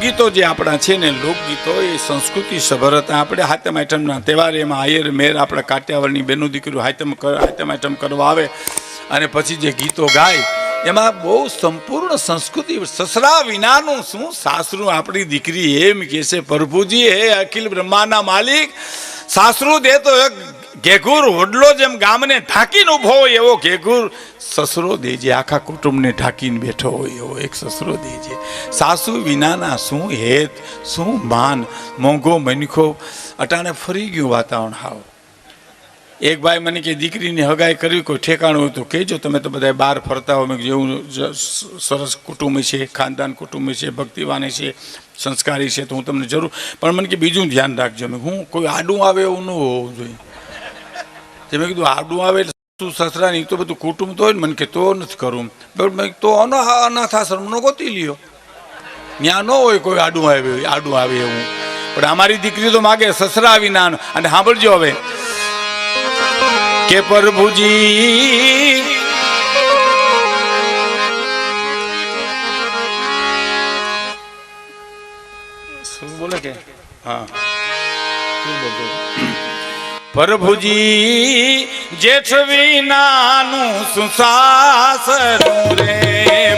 લોકગીતો જે આપણા છે ને, લોકગીતો એ સંસ્કૃતિ સભર હતા. આપણે હાથમ આઈટમના તહેવાર એમાં આયર મેર આપણા કાઠિયાવાડની બેનું દીકરીઓ હાથમ કર હાથમ આઈટમ કરવા આવે અને પછી જે ગીતો ગાય, એમાં બહુ સંપૂર્ણ સંસ્કૃતિ, સસરા વિનાનું શું સાસરું આપણી દીકરી એમ કહે છે, પ્રભુજી, હે અખિલ બ્રહ્માના માલિક, સાસરું દે તો એક ઘેઘુર હોડલો જેમ ગામને ઢાંકીને ઊભો હોય એવો ઘેઘુર સસરો દેજે. આખા કુટુંબને ઢાંકીને બેઠો હોય એવો એક સસરો દેજે. સાસુ વિનાના શું હેત, શું માન? મોંઘો મનખો. અટાણે ફરી ગયું વાતાવરણ હાવ. એક ભાઈ મને કે, દીકરીની હગાઈ કરવી કોઈ ઠેકાણું હોય તો કહેજો, તમે તો બધા બહાર ફરતા હો. જેવું સરસ કુટુંબ છે, ખાનદાન કુટુંબ છે ભક્તિવાની છે, સંસ્કારી છે, તો હું તમને જરૂર. પણ મને કે, બીજું ધ્યાન રાખજો. મેં હું કોઈ આડું આવે એવું ન હોવું જોઈએ. જે મેં કીધું આડું આવે એટલે તું સસરા નહીં તો બધું કુટુંબ તો હોય ને મને કે તો નથી કરું બરાબર મેં તો અનો અનાથ આશ્રમનો ગોતી લ્યો. ત્યાં ન હોય કોઈ આડું આવે આડું આવે એવું. પણ અમારી દીકરી તો માગે સસરા વિના અને સાંભળજો હવે. કે પ્રભુજી શું બોલે કે? હા. શું બોલતો? પ્રભુજી જેઠ વિનાનું સુસાસરું રે.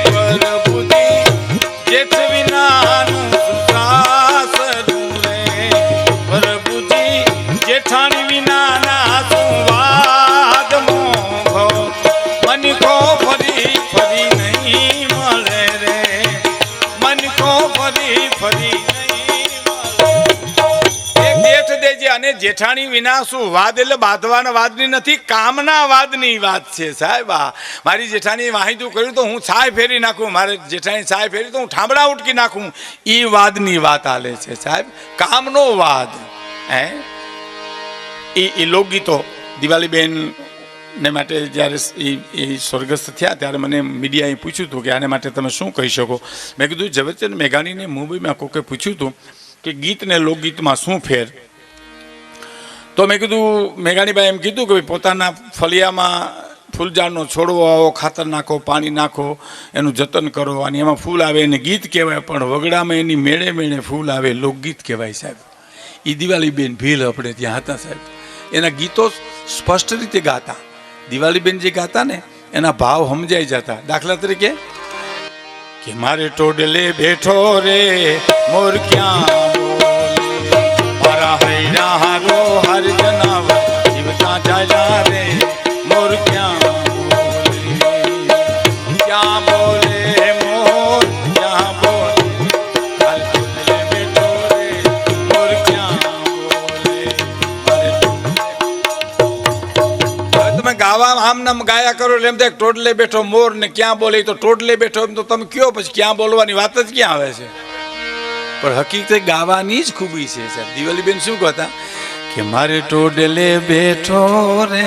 જેઠાણી વિના શું વાદ એટલે બાંધવાના વાદની નથી, કામના વાદની વાત છે સાહેબ આ. મારી જેઠાણી વાહિતું કર્યું તો હું છાય ફેરી નાખું, મારે જેઠાણી છાય ફેરી તો હું ઠામડા ઉટકી નાખું. એ વાદની વાત આલે છે સાહેબ. કામનો વાદ. હે? એ એ લોકગીતો દિવાળીબેન ને માટે જ્યારે એ સ્વર્ગસ્થ થયા ત્યારે મને મીડિયાએ પૂછ્યું હતું કે આને માટે તમે શું કહી શકો? મેં કીધું ઝવેરચંદ મેઘાણીને મુંબઈમાં કોકે પૂછ્યું હતું કે ગીત ને લોકગીતમાં શું ફેર? તો મેં કીધું મેઘાણીભાઈ એમ કીધું કે પોતાના ફળિયામાં ફૂલઝાડનો છોડવો આવો, ખાતર નાખો, પાણી નાખો, એનું જતન કરો. અને એમાં ફૂલ આવે, એને ગીત કહેવાય, પણ વગડામાં એની મેળે મેળે ફૂલ આવે, લોકગીત કહેવાય સાહેબ. એ દિવાળીબેન ભીલ આપણે ત્યાં હતા સાહેબ. એના ગીતો સ્પષ્ટ રીતે ગાતા. દિવાળીબેન જે ગાતા ને, એના ભાવ સમજાઈ જતા. દાખલા તરીકે, કે મારે ટોડલે બેઠો રે, મોર ક્યાં હૈરા હારો જનાવર જીવતા ચાલ્યા મોર ક્યાં ક્યાં બોલે મોર, ક્યાં બોલે? બેઠો રે મોર આમ ગાયા કરો એટલે એમ થાય કે ટોડલે બેઠો મોર ને ક્યાં બોલે? તો ટોટલે બેઠો એમ તો તમે કયો પછી ક્યાં બોલવાની વાત જ ક્યાં આવે છે? પણ હકીકત ગાવાની જ ખૂબી છે. સાહેબ દિવાલીબેન શું કહેતા? કે મારે ટોડલે બેઠો રે,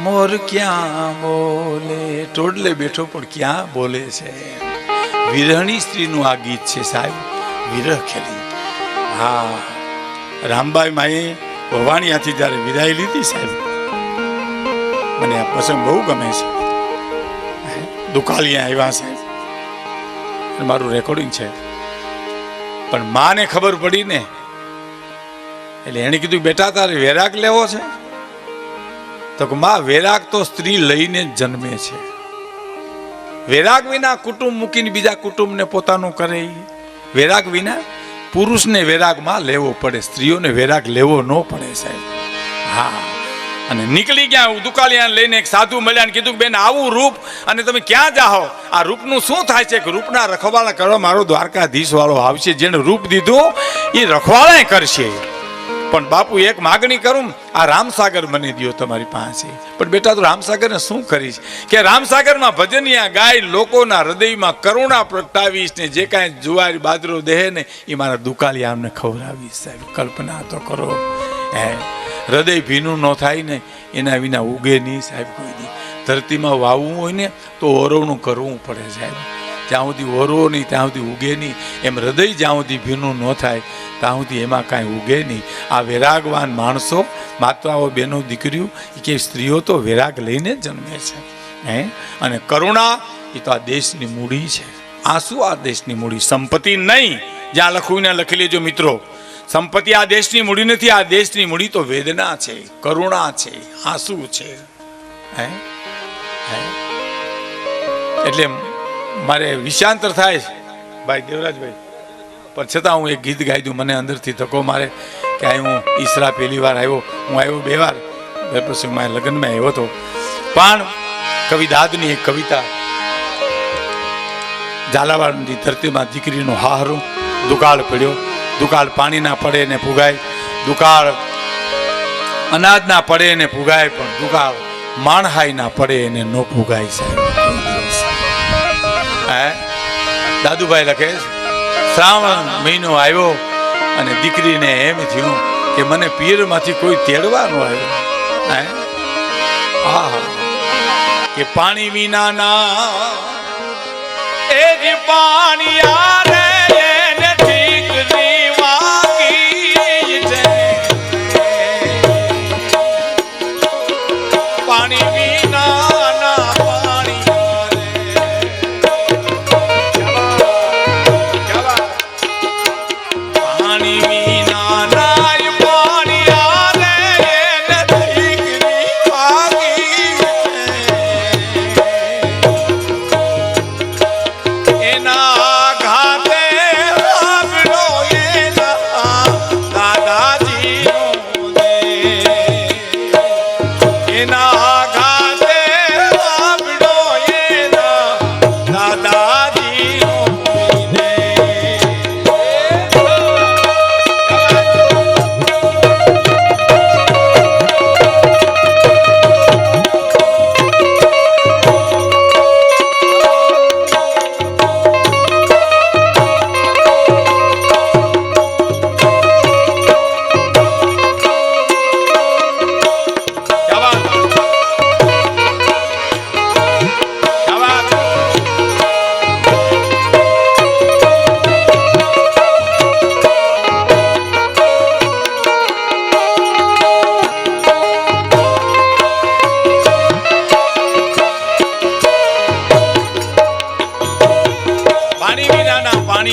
મોર ક્યાં બોલે? ટોડલે બેઠો પણ ક્યાં બોલે છે? વિરહણી સ્ત્રીનું આ ગીત છે સાહેબ, વિરહ ખેલી. હા, રામબાઈ માએ ભવાણીયાથી જ્યારે વિદાય લીધી સાહેબ, મને આ પ્રસંગ બહુ ગમે છે. દુકાલિયા આવ્યા સાહેબ. મારું રેકોર્ડિંગ છે. પણ માને ખબર પડી ને એટલે એણે કીધું, બેટા, તારે વેરાગ લેવો છે? તો માં, વેરાગ તો સ્ત્રી લઈને જન્મે છે. વેરાગ વિના કુટુંબ મૂકીને બીજા કુટુંબને પોતાનું કરે. વેરાગ વિના પુરુષને વેરાગમાં લેવો પડે, સ્ત્રીઓને વેરાગ લેવો ન પડે સાહેબ. હા. અને નીકળી ગયા દુકાલિયા લઈને એક સાધુ મળ્યા અને કીધું, બેન, આવું રૂપ અને તમે ક્યાં જાઓ આ રૂપનું શું થાય છે કે રૂપના રખવાળા કરવા મારો દ્વારકાધીશ વાળો આવશે? જેને રૂપ દીધું એ રખવાળા કરશે. પણ બાપુ એક માગણી કરું આ રામસાગર બની દ્યો તમારી પાસે. પણ બેટા, તું રામસાગરને શું કરીશ? કે રામસાગરમાં ભજનિયા ગાય લોકોના હૃદયમાં કરુણા પ્રગટાવીશ ને જે કાંઈ જુવારી બાદરો દેહ ને, એ મારા દુકાલિયા અમને ખવડાવીશ સાહેબ. કલ્પના તો કરો. હે, હૃદય ભીનું ન થાય ને, એના વિના ઉગે નહીં સાહેબ કોઈ દી. ધરતીમાં વાવવું હોય ને, તો ઓરવણું કરવું પડે સાહેબ. જ્યાં સુધી ઓરવો નહીં, ત્યાં સુધી ઉગે નહીં, એમ હૃદય જ્યાં સુધી ભીનું ન થાય, ત્યાં સુધી એમાં કાંઈ ઉગે નહીં. આ વૈરાગવાન માણસો માતાઓ બહેનો દીકરીઓ કે સ્ત્રીઓ તો વૈરાગ લઈને જન્મે છે. હે? અને કરુણા એ તો આ દેશની મૂડી છે. આ શું આ દેશની મૂડી? સંપત્તિ નહીં. જ્યાં લખવું ને લખી લેજો મિત્રો. સંપત્તિ આ દેશની મૂડી નથી, આ દેશની મૂડી તો વેદના છે, કરુણા છે, આંસુ છે. હે? એટલે મારે વિષાંતર થાય છે. ભાઈ દેવરાજભાઈ, પણ છતાં હું એક ગીત ગાઈ દઉં, મને અંદરથી ધક્કો મારે કે આ હું ઈસરા પહેલી વાર આવ્યો. હું આવ્યો બે વાર. પછી મારા લગ્નમાં આવ્યો હતો. પણ કવિ દાદની એક કવિતા ઝાલાવાડની ધરતીમાં દીકરીનો હાહરું દુકાળ પડ્યો. દુકાળ પાણીના પડે ને ફુગાય દુકાળ અનાજના પડે ને ફુગાય પણ દુકાળ માણહાઈ ના પડે ને નો ફુગાય સાહેબ. દાદુભાઈ લખે શ્રાવણ મહિનો આવ્યો અને દીકરીને એમ થયું કે મને પીરમાંથી કોઈ તેડવાનું આવ્યો. હે? હા કે પાણી વિનાના એ જે પાણી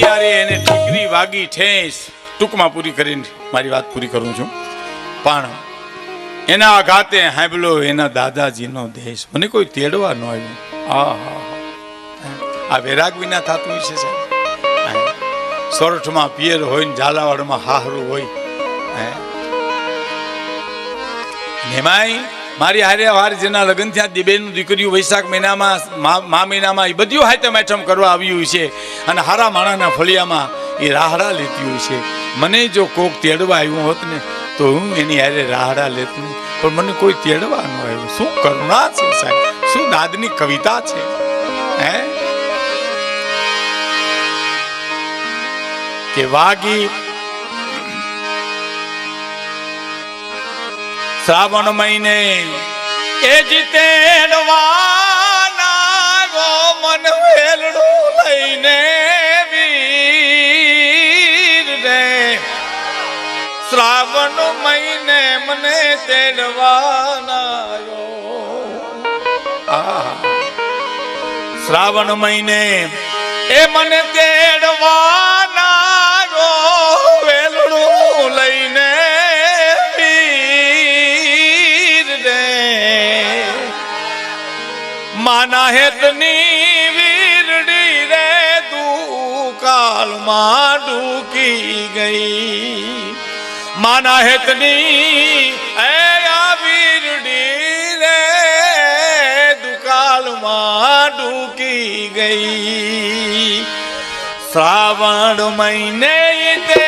પાણી એને ઠીકરી વાગી ઠેસ. ટૂંકમાં પૂરી કરીને મારી વાત પૂરી કરું છું. પણ એના આઘાતે હાંભલો એના દાદાજીનો દેશ. મને કોઈ તેડવા ન આવ્યું. આ હા આ વૈરાગ વિના થતું છે સોરઠમાં પિયર હોય ને ઝાલાવાડમાં હાહરું હોય. હે. મારી હારે વાર જેના લગ્ન થયા દિબેનું દીકરીઓ વૈશાખ મહિનામાં, મા મહિનામાં, એ બધું હાથમ આઠમ કરવા આવ્યું છે. અને હારા માણાના ફળિયામાં એ રાહડા લેતી હોય છે. મને જો કોક તેડવા આવ્યું હોત ને, તો હું એની હારે રાહડા લેતું પણ મને કોઈ તેડવા ન આવ્યું. શું કરુણા છે સાહેબ? શું દાદની કવિતા છે? હે? કે વાગી શ્રાવણ મહિને એ ગો મન વેલડું લઈને વીર શ્રાવણ મહિને મને તેડવાના શ્રાવણ મહિને એ મને તેડવાના માના હેતની વીરડી રે દુકાળમાં ડૂકી ગઈ. માના હેતની એ વીરડી રે દુકાળમાં ડૂકી ગઈ. શ્રાવણ મહિને તેડવાના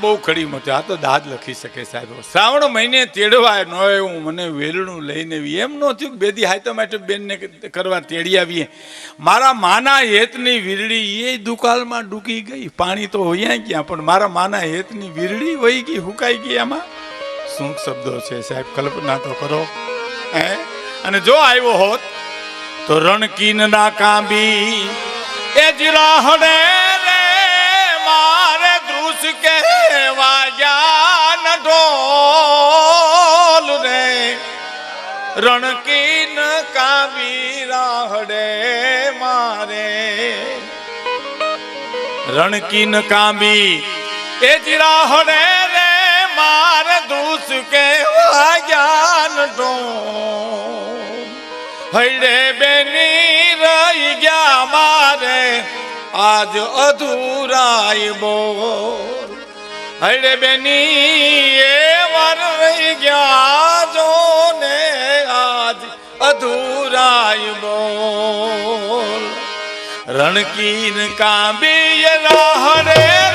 બહુ ખડી મોટી આ તો દાદ લખી શકે સાહેબ. શ્રાવણ મહિને તેડવાય ન એવું મને વેલણું લઈને આવી. એમ ન થયું બેદી હાય માટે બેનને કરવા તેડી આવીએ. મારા માના હેતની વીરડી એ દુકાળમાં ડૂકી ગઈ. પાણી તો હોયા ગયા, પણ મારા માના હેતની વીરડી વહી ગઈ, હુકાઈ ગઈ આમાં. શું શબ્દો છે સાહેબ, કલ્પના તો કરો. હે? અને જો આવ્યો હોત તો રણકીન ના કાંબી એ જીરાહડે રે મારે દૃશ કે વાજાન ઢોલ રે રણકીન કાંબી રાહડે મારે રણકીન કાંબી એ જીરાહડે રે માર દૃશ કે વાજાન ઢોલ હૈડે બેની રહી ગયા મારે આજ અધૂરાય બોલ. હૈડે બેની એ વાર રહી ગયા જો ને આજ અધૂરાય બોલ. રણકીન કાંબી રાહડે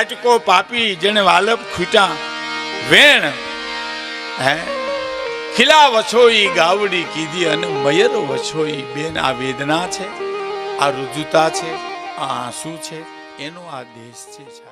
ત્રાટકો પાપી જેને વાલપ ખૂટા વેણ, હે? ખીલા વછોઈ ગાવડી કીધી અને મયર વછોઈ બેન, આ વેદના છે? આ રુજુતા છે? આ આંસુ છે? એનો આ દેશ છે